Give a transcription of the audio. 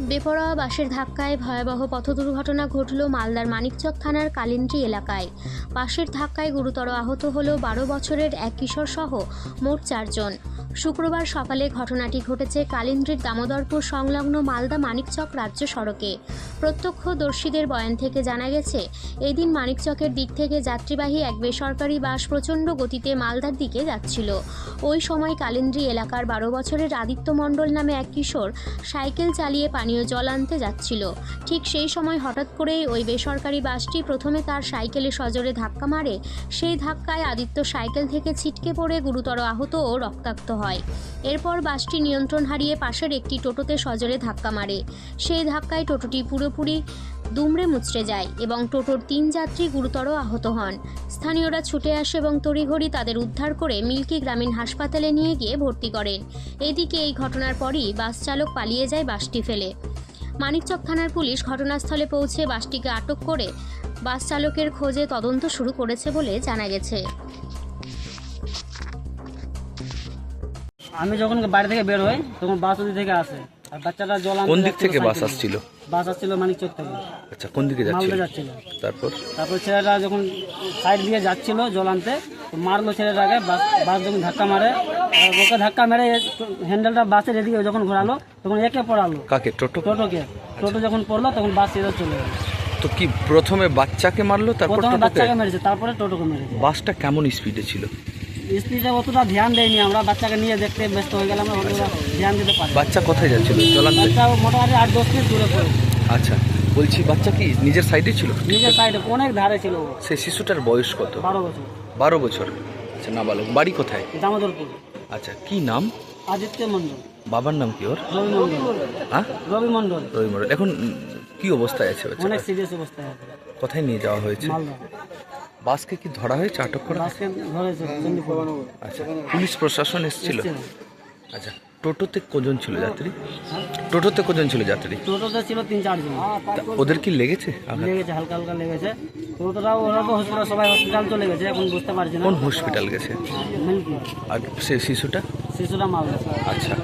বেপরোয়া বাসের ধাক্কায় ভয়াবহ পথ দুর্ঘটনা ঘটল মালদার মানিকচক থানার কালিন্দ্রি এলাকায়। বাসের ধাক্কায় গুরুতর আহত হল বারো বছরের এক কিশোর সহ মোট চারজন। শুক্রবার সকালে ঘটনাটি ঘটেছে কালিন্দ্রির দামোদরপুর সংলগ্ন মালদা মানিকচক রাজ্য সড়কে। প্রত্যক্ষদর্শীদের বয়ান থেকে জানা গেছে, এদিন মানিকচকের দিক থেকে যাত্রীবাহী এক বেসরকারি বাস প্রচণ্ড গতিতে মালদার দিকে যাচ্ছিল। ওই সময় কালিন্দ্রি এলাকার বারো বছরের আদিত্য মণ্ডল নামে এক কিশোর সাইকেল চালিয়ে পানীয় জল আনতে যাচ্ছিল। ঠিক সেই সময় হঠাৎ করেই ওই বেসরকারি বাসটি প্রথমে তার সাইকেলে সজোরে ধাক্কা মারে। সেই ধাক্কায় আদিত্য সাইকেল থেকে ছিটকে পড়ে গুরুতর আহত ও রক্তাক্ত হয়। এরপর বাসটি নিয়ন্ত্রণ হারিয়ে পাশের একটি টোটোতে সজোরে ধাক্কা মারে। সেই ধাক্কায় টোটোটি পুরোপুরি দুমড়ে মুচড়ে যায় এবং টোটোর তিন যাত্রী গুরুতর আহত হন। স্থানীয়রা ছুটে আসে এবং তড়িঘড়ি তাদের উদ্ধার করে মিল্কি গ্রামীণ হাসপাতালে নিয়ে গিয়ে ভর্তি করেন। এদিকে এই ঘটনার পরই বাস চালক পালিয়ে যায় বাসটি ফেলে। মানিকচক থানার পুলিশ ঘটনাস্থলে পৌঁছে বাসটিকে আটক করে বাস চালকের খোঁজে তদন্ত শুরু করেছে বলে জানা গেছে। আমি যখন বাড়ি থেকে বের হই তখন বাস ওদিক থেকে আসে। আর বাচ্চাটা জল কোন দিক থেকে বাস আসছিল? বাস আসছিল মানিকচক থেকে। আচ্ছা কোন দিকে যাচ্ছিল মালদা যাচ্ছিল? তারপর? তারপর ছেলেটা যখন সাইড দিয়ে যাচ্ছিল জল আনতে তো মারলো ছেলেটাকে বাস বাস যখন ধাক্কা মারে আর ওকে ধাক্কা মেরে হ্যান্ডেলটা বাসের এদিকে যখন ঘোরালো তখন একে পড়ালো। কাকে? টোটো টোটোকে। টোটো যখন পড়ল তখন বাস এদের চলে গেল। তো কি প্রথমে বাচ্চাকে মারলো তারপর প্রথমে বাচ্চাকে মেরেছে তারপরে টোটোকে মেরেছে। বাসটা কেমন স্পিডে ছিল? স্ত্রীটা অতটা ধ্যান দেয়নি আমরা বাচ্চাকে নিয়ে দেখতে ব্যস্ত হয়ে গেলাম আমরা অতটা ধ্যান দিতে পারি বাচ্চা কোথায় যাচ্ছিল? বাচ্চা মোটামুটি আট দশ মিনিট দূরে পড়ে। আচ্ছা বলছি বাচ্চা কি নিজের সাইডে ছিল? নিজের সাইডে অনেক ধারে ছিল ও, সেই শিশুটার বয়স কত? বারো বছর। বারো বছর। আচ্ছা নাবালক বাড়ি কোথায়? দামোদরপুর। আচ্ছা কি নাম? আদিত্য মন্ডল বাবার নাম কি ওর? রবি মন্ডল হ্যাঁ? রবি মন্ডল রবি মণ্ডল। এখন উম, কি অবস্থায় আছে বাচ্চা অনেক সিরিয়াস অবস্থায় আছে। কোথায় নিয়ে যাওয়া হয়েছে? মালদা। বাসকে কি ধরা হয়েছে আটক করা আচ্ছা পুলিশ প্রশাসন এসেছিল? আচ্ছা টোটোতে কজন ছিল যাত্রী? টোটোতে কজন ছিল যাত্রী? টোটোতে ছিল তিন চারজন। ওদের কি লেগেছে? লেগেছে হালকা হালকা লেগেছে। টোটোটাও ওরা তো হসপিটাল সবাই হসপিটাল চলে গেছে এখন বুঝতে পারছি না। কোন হসপিটাল গেছে? আর সে শিশুটা? শিশুরা মালদা আচ্ছা।